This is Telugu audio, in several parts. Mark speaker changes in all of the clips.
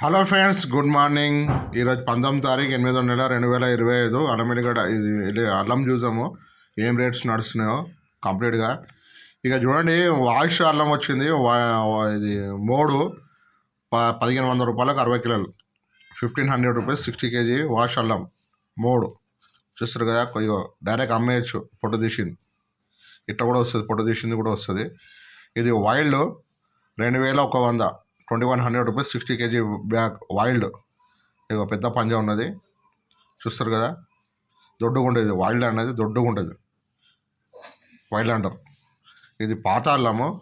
Speaker 1: Hello friends good morning. ఈరోజు పంతొమ్మిది తారీఖు ఎనిమిదో నెల రెండు వేల ఇరవై ఐదు అల్లమిడిగడ ఇది అల్లం చూసాము ఏం రేట్స్ నడుస్తున్నాయో కంప్లీట్గా. ఇక చూడండి వాష్ అల్లం వచ్చింది. ఇది మోడు ప పదిహేను వందల రూపాయలకు అరవై కిలోలు. Fifteen hundred rupees sixty kg wash అల్లం మోడు. చూస్తారు కదా కొయ్యో డైరెక్ట్ అమ్మేయచ్చు పొట్టు తీసింది. ఇట్లా కూడా వస్తుంది పొట్టు తీసింది కూడా వస్తుంది. ఇది వైల్డ్ రెండు వేల ఒక వంద. Twenty one hundred rupees sixty kg bag wild ఇక పెద్ద పంజా ఉన్నది. చూస్తారు కదా? దొడ్డుగా ఉండేది వైల్డ్ అనేది దొడ్డుగా ఉండేది వైల్డ్ అంటారు. ఇది పాత అల్లము.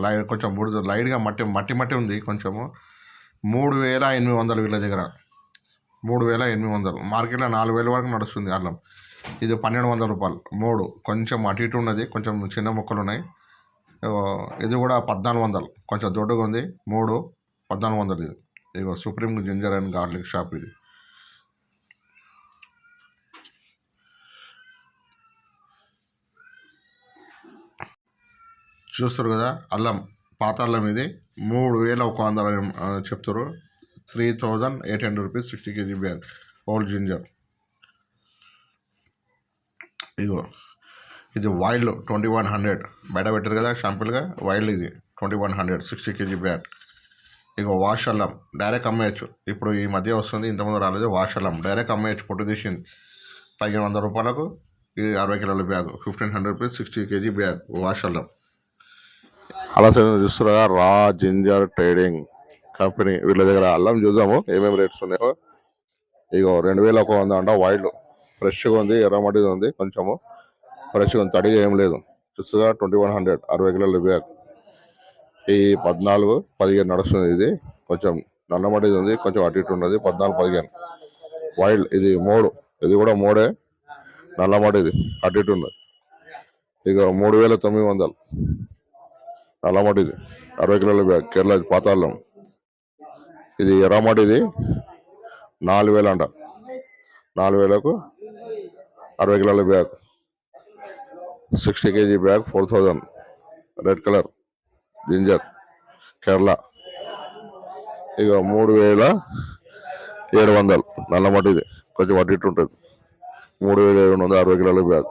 Speaker 1: లై కొంచెం బుడిద లైట్గా మట్టి మట్టి మట్టి ఉంది కొంచెము. మూడు వేల ఎనిమిది వందలు వీళ్ళ దగ్గర. మూడు వేల ఎనిమిది వందలు. మార్కెట్లో నాలుగు వేల వరకు నడుస్తుంది అల్లం. ఇది పన్నెండు వందల రూపాయలు. మూడు. కొంచెం అటు ఇటు ఉన్నది. కొంచెం చిన్న మొక్కలు ఉన్నాయి. ఇది కూడా పద్నాలుగు వందలు. కొంచెం దొడ్డుగా ఉంది. మూడు పద్నాలుగు వందలు ఇది. ఇగో supreme ginger and garlic shop ఇది. చూస్తారు కదా అల్లం పాత అల్లం ఇది. మూడు వేల ఒక వందల చెప్తారు three thousand eight hundred rupees sixty kg bag. Old ginger. ఇగో ఇది వైల్డ్ ట్వంటీ వన్ హండ్రెడ్ బయట పెట్టారు కదా షాంపుల్గా వైల్డ్ ఇది. Twenty one hundred sixty kg bag ఇక వాష్ అల్లం డైరెక్ట్ అమ్మేయచ్చు. ఇప్పుడు ఈ మధ్య వస్తుంది ఇంతకుముందు రాలేదు వాష్ అల్లం డైరెక్ట్ అమ్మేయచ్చు పొట్టు తీసింది. పదిహేను వందల రూపాయలకు ఇది అరవై కిలోల bag. Fifteen hundred rupees sixty kg bag wash అల్లం అలా చూస్తున్నారా రా జింజర్ ట్రేడింగ్ కంపెనీ. వీళ్ళ దగ్గర అల్లం చూద్దాము ఏమేమి రేట్స్ ఉన్నాయో. ఇగో రెండు వేల ఒక వంద అంట వైల్డ్ ఫ్రెష్గా ఉంది ఎర్రమటిది ఉంది కొంచెము. ఫ్రెష్గా ఉంది తడిగా ఏం లేదు. చూస్తుగా ట్వంటీ వన్ హండ్రెడ్ అరవై కిలోల బ్యాగ్ ఈ పద్నాలుగు పదిహేను నడుస్తుంది ఇది. కొంచెం నల్లమట్టిది ఉంది కొంచెం అటు ఇటు ఉన్నది. పద్నాలుగు పదిహేను. వైల్డ్ ఇది మూడు. ఇది కూడా మూడే. నల్లమట్టిది అటు ఇటు ఉన్నది. ఇక మూడు వేల తొమ్మిది వందలు. నల్లమట్టిది అరవై కిలోల బ్యాగ్ కేరళ పాతాళం. ఇది ఎర్రమట్టిది నాలుగు వేలు అంట. నాలుగు వేలకు అరవై కిలోల bag sixty kg bag four thousand. Red colour ginger Kerala. ఇక మూడు వేల ఏడు వందలు. నల్ల మట్టిది కొంచెం అటు ఉంటుంది. మూడు వేల ఏడు వందల అరవై కిలోల బ్యాగ్.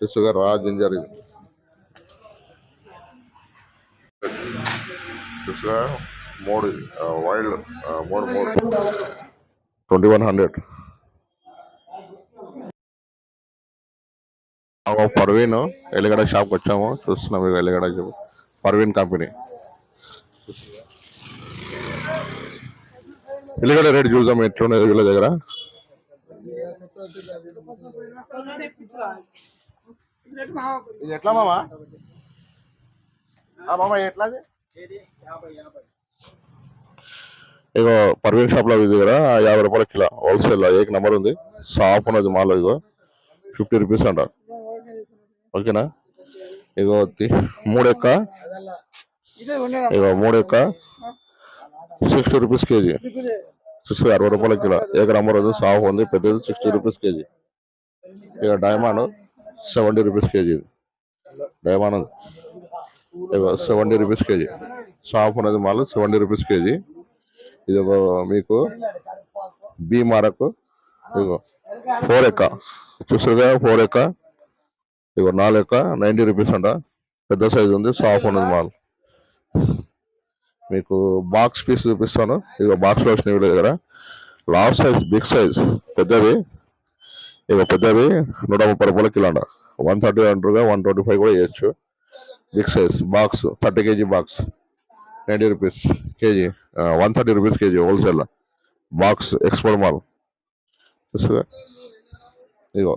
Speaker 1: తెలుసుగా రా జింజర్ ఇది. తెలుసుగా మూడు వైల్డ్ మూడు మూడు. Twenty one hundred. పర్వీన్ ఎల్లిగడ్డ షాప్కి వచ్చాము. చూస్తున్నాం ఇక ఎల్లిగడ్డ పర్వీన్ కంపెనీ. ఎల్లిగడ్డ రేట్ చూద్దాం ఎట్లున్నది వీళ్ళ దగ్గర? ఇది ఎట్లా మామా? మామా ఎట్లా ఇగో పర్వీన్ షాప్లో ఇది దగ్గర యాభై రూపాయల కిలో హోల్సేల్ ఏక నెంబర్ ఉంది. షాప్ ఉన్నది మాలో ఇగో. ఫిఫ్టీ రూపీస్ అంటారు ఓకేనా? ఇగో మూడు యొక్క ఇగో మూడు యొక్క సిక్స్టీ రూపీస్ కేజీ. సిక్స్టీ అరవై రూపాయల కిలో. ఏక రోజు సాఫ్ ఉంది. పెద్దది సిక్స్టీ రూపీస్ కేజీ. ఇక diamond seventy rupees kg diamond ఇగో సెవెంటీ రూపీస్ కేజీ. సాఫ్ ఉన్నది మాలు సెవెంటీ రూపీస్ కేజీ. ఇది ఒక మీకు బీమారకు ఇగో ఫోర్ ఎక్క. చూసారుగా ఫోర్ ఎక్క. ఇగో నాలుగు ఎక్క నైంటీ రూపీస్ అంట. పెద్ద సైజ్ ఉంది సాఫ్ ఉన్నది మాల్. మీకు బాక్స్ పీస్ చూపిస్తాను. ఇక బాక్స్లో వచ్చిన వీళ్ళ దగ్గర లార్జ్ సైజ్ బిగ్ సైజ్ పెద్దది. ఇక పెద్దది నూట ముప్పై రూపాయల కిలో అంట. వన్ థర్టీ అంటారుగా వన్ ట్వంటీ ఫైవ్ కూడా వేయచ్చు big size box thirty kg box ninety rupees kg one thirty rupees kg wholesale box export mall. చూస్తుందా ఇగో.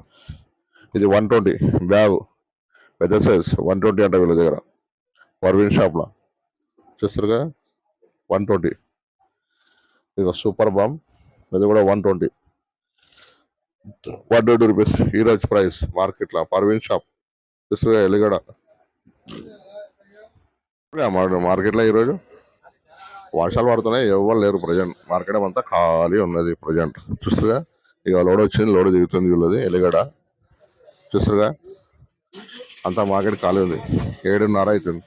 Speaker 1: ఇది వన్ ట్వంటీ బ్యాగ్ పెద్ద సైజ్ వన్ ట్వంటీ అంట వీళ్ళ దగ్గర. పర్వీన్ షాప్లో చూస్తారుగా? వన్ ట్వంటీ ఇగో సూపర్ బామ్ ఇది కూడా one twenty one twenty rupees ఈరోజు ప్రైస్ మార్కెట్లో పర్వీన్ షాప్ చూస్తారుగా ఎల్లిగడ మార్కెట్లో ఈరోజు? వర్షాలు పడుతున్నాయి. ఎవరు లేరు ప్రజెంట్. మార్కెట్ అంతా ఖాళీ ఉన్నది ప్రజెంట్. చూస్తుగా ఇక లోడ్ వచ్చింది. లోడ్ దిగుతుంది వీళ్ళది. ఎల్లిగడ చూస్తుగా అంతా మార్కెట్ ఖాళీ ఉంది. ఏడున్నర అవుతుంది.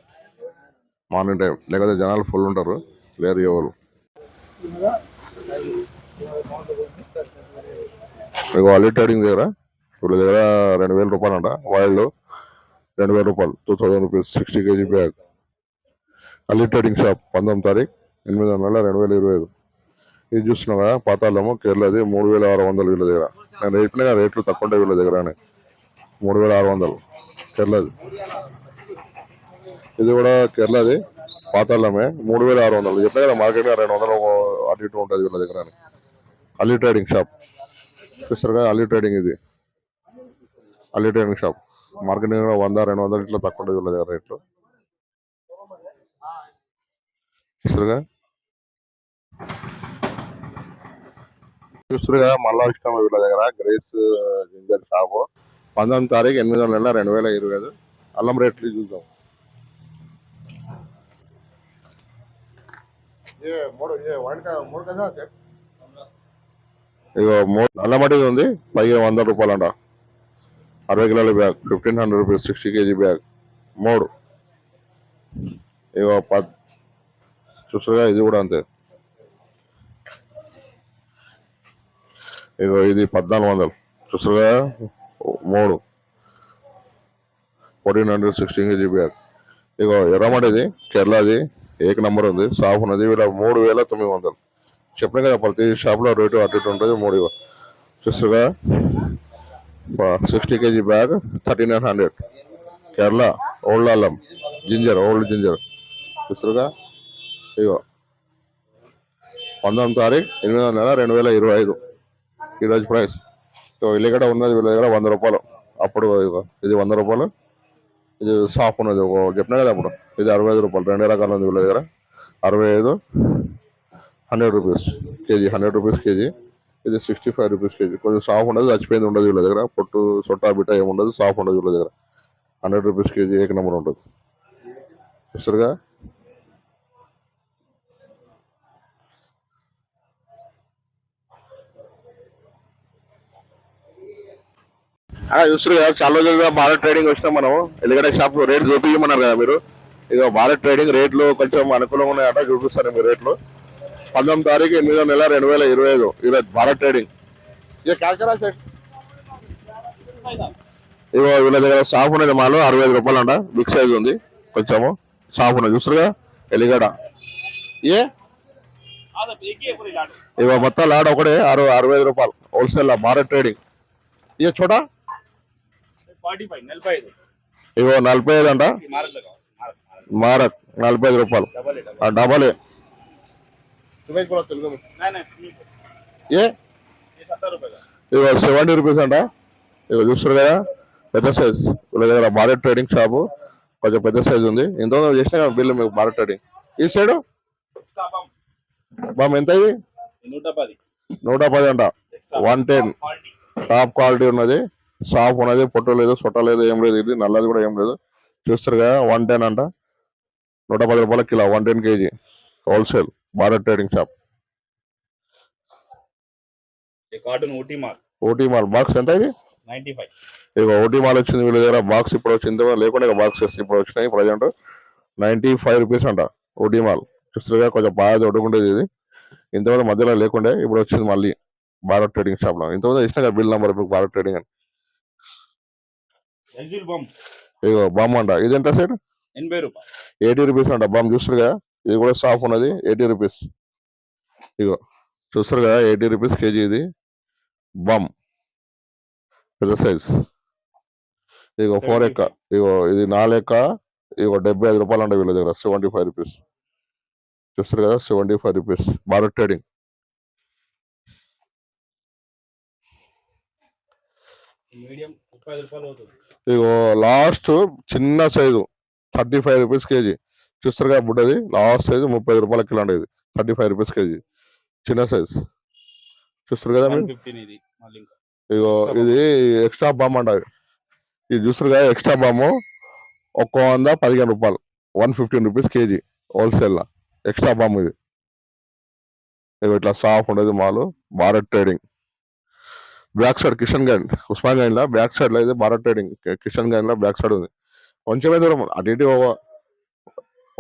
Speaker 1: Morning time. లేకపోతే జనాలు ఫుల్ ఉంటారు. లేరు ఎవరు. ఇగో అల్లి ట్రేడింగ్ దగ్గర వీళ్ళ దగ్గర రెండు వేల రూపాయలు అంట. వాళ్ళు రెండు వేల రూపాయలు. Two thousand rupees sixty kg bag. Ali trading shop పంతొమ్మిది తారీఖు ఎనిమిది నెల రెండు వేల ఇరవై ఐదు. ఇది చూస్తున్నాం కదా పాతాళము కేరళది మూడు వేల ఆరు వందలు వీళ్ళ దగ్గర. నేను రేట్లే రేట్లు తక్కువ ఉంటాయి వీళ్ళ దగ్గర అని మూడు వేల ఆరు వందలు. కేరళది. ఇది కూడా కేరళది. పాతాళమే. మూడు వేల ఆరు వందలు. చెప్పినా కదా మార్కెట్ రెండు వందలు అటు ఇటు ఉంటుంది వీళ్ళ దగ్గర అని. అల్లి ట్రేడింగ్ షాప్. చూస్తారు కదా అల్లి ట్రేడింగ్ ఇది. అల్లి ట్రేడింగ్ షాప్. మార్కెటింగ్ కూడా వంద రెండు వందలు ఇట్లా తక్కువ ఉంటుంది వీళ్ళ దగ్గర రేట్లు. చూస్తారుగా చూస్తారుగా మళ్ళా ఇష్టం వీళ్ళ దగ్గర? Grapes ginger shop. పంతొమ్మిది తారీఖు ఎనిమిదో నెల రెండు వేల ఇరవై ఐదు. అల్లం రేట్లు చూద్దాం. ఇగో మూడు నల్లమటి ఉంది పైగా వంద రూపాయలు అంట అరవై కిలోల bag fifteen hundred rupees sixty kg bag మూడు. ఇగో పద్ చూసారుగా ఇది కూడా అంతే. ఇగో ఇది పద్నాలుగు వందలు. చూసారుగా మూడు. Fourteen hundred sixteen kg bag ఎర్రమండది ఎర్రమటిది కేరళది ఏక నెంబర్ ఉంది సాఫ్ ఉన్నది వీళ్ళ మూడు వేల తొమ్మిది వందలు. చెప్పిన కదా ప్రతి షాప్లో రేటు అటు ఇటు ఉంటుంది మూడు చూస్తుగా sixty kg bag thirty nine hundred Kerala old అల్లం జింజర్ ఓల్డ్ జింజర్. చూస్తుగా ఇగో. పంతొమ్మిది తారీఖు ఎనిమిదో నెల రెండు వేల ఇరవై ఐదు. ఈరోజు ప్రైస్ సో ఇల్లుగడ ఉన్నది వీళ్ళ దగ్గర వంద రూపాయలు. అప్పుడు ఇది వంద రూపాయలు. ఇది షాప్ ఉన్నది ఒక చెప్పినా కదా అప్పుడు. ఇది అరవై ఐదు రూపాయలు రెండు రకాలు ఉంది వీళ్ళ దగ్గర. అరవై ఐదు hundred rupees kg hundred rupees kg. ఇది సిక్స్టీ ఫైవ్ రూపీస్ కేజీ. కొంచెం సాఫ్ ఉండదు చచ్చిపోయింది ఉండదు వీళ్ళ దగ్గర. పొట్టు సొట్టా బిట్ట ఏమి ఉండదు సాఫ్ ఉండదు వీళ్ళ దగ్గర. హండ్రెడ్ రూపీస్ కేజీ ఏక నెంబర్ ఉంటుంది. చూస్తారుగా చూస్తారు కదా చాలా రోజులుగా భారత్ ట్రేడింగ్ వచ్చినాం మనం. ఎందుకంటే షాప్ రేట్ చూపించమన్నారు కదా మీరు. ఇక భారత్ ట్రేడింగ్ రేట్లు కొంచెం అనుకూలంగా ఉన్నాయట చూపిస్తాను మీ రేట్లు పంతొమ్మిది తారీఖు ఎనిమిదో నెల రెండు వేల ఇరవై ఐదు. ఈరోజు భారత్ ట్రేడింగ్ ఇక కాకరా సెట్ ఇగో వీళ్ళ దగ్గర షాప్ ఉన్నది మాలు అరవై ఐదు రూపాయలు అంట. బిగ్ సైజ్ ఉంది. కొంచెము షాప్ ఉన్నది. చూస్తారుగా ఎలిగడ. ఏ? ఇగో మొత్తం లాడ్ ఒకటే అరవై అరవై ఐదు రూపాయలు. హోల్సేల్ భారత్ ట్రేడింగ్ ఇక చోటా
Speaker 2: ఫార్టీ ఫైవ్ నలభై ఐదు
Speaker 1: ఇవో నలభై ఐదు. అంట? మారత్ నలభై ఐదు రూపాయలు.
Speaker 2: డబల్
Speaker 1: ఏ ఇగో సెవెంటీ రూపీస్ అంట. ఇవో చూస్తారు కదా? పెద్ద సైజ్. దగ్గర భారత్ ట్రేడింగ్ షాపు. కొంచెం పెద్ద సైజ్ ఉంది. ఇంత చేసినా కదా బిల్లు మీకు భారత్ ట్రేడింగ్. ఈ సైడ్? బామ్. ఎంత
Speaker 2: నూట పది.
Speaker 1: నూట పది అంట. One ten. టాప్ క్వాలిటీ ఉన్నది. షాప్ ఉన్నది ఫోటో లేదు సొట్ట లేదు ఏం లేదు ఇది నల్లది కూడా ఏం లేదు. చూస్తారు కదా వన్ టెన్ అంట. నూట పది రూపాయల kilo one ten kg. Wholesale Bharat trading shop OT మాల్ బాక్స్ ఎంత ఇది? ఇక ఓటీ మాల్ వచ్చింది వీళ్ళ దగ్గర బాక్స్ ఇప్పుడు వచ్చింది లేకుండా బాక్స్ ఇప్పుడు వచ్చినాయి ప్రజెంట్ నైంటీ ఫైవ్ రూపీస్ అంట ఓటీ మాల్ చూస్తుందిగా కొంచెం బాగా దొడ్డుకుండేది ఇది. ఇంతవరకు మధ్యలో లేకుండే ఇప్పుడు వచ్చింది మళ్ళీ భారత్ ట్రేడింగ్ షాప్లో ఇంతవరకు ఇచ్చిన బిల్ నెంబర్ ఇప్పుడు భారత్ ట్రేడింగ్ అని. ఇగో బామ్. అంట. ఇది ఎంత సైడ్
Speaker 2: ఎనభై రూపాయలు.
Speaker 1: ఎయిటీ రూపీస్ అంట బామ్. చూస్తారు కదా? ఇది కూడా సాఫ్ ఉన్నది. Eighty rupees. ఇగో చూస్తారు కదా? ఎయిటీ రూపీస్ కేజీ ఇది. బామ్. పెద్ద సైజ్. ఇగో ఫోర్ ఎక్క. ఇగో ఇది నాలెక్క ఇగో డెబ్బై ఐదు రూపాయలు అంట వీళ్ళ దగ్గర. Seventy five rupees. చూస్తారు కదా? Seventy five rupees. Bharat trading
Speaker 2: medium ముప్పై రూపాయలు అవుతుంది.
Speaker 1: ఇగో లాస్ట్ చిన్న size thirty five rupees kg. చూస్తారు కదా బుడ్డది లాస్ట్ సైజు ముప్పై ఐదు రూపాయల కిలో అండి ఇది థర్టీ ఫైవ్ రూపీస్ కేజీ. చిన్న సైజ్. చూస్తారు కదా ఇగో ఇది ఎక్స్ట్రా బామ్ అంట ఇది చూస్తారు కదా ఎక్స్ట్రా బాము ఒక్క వంద పదిహేను రూపాయలు one fifteen rupees kg wholesale extra balm ఇది. ఇట్లా సాఫ్ ఉండేది మాలు Bharat trading. Back side Kishanganj Usmanganj back సైడ్లో Bharat trading Kishanganj back side ఉంది. కొంచెమే దూరం అటు ఇటు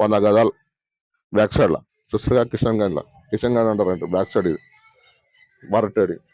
Speaker 1: వంద గదాలు బ్యాక్ సైడ్ చూస్తుగా కిషన్ గంజ్లో కిషన్ గంజ్ అంటారు బ్యాక్ సైడ్ ఇది. భారత్ ట్రేడింగ్.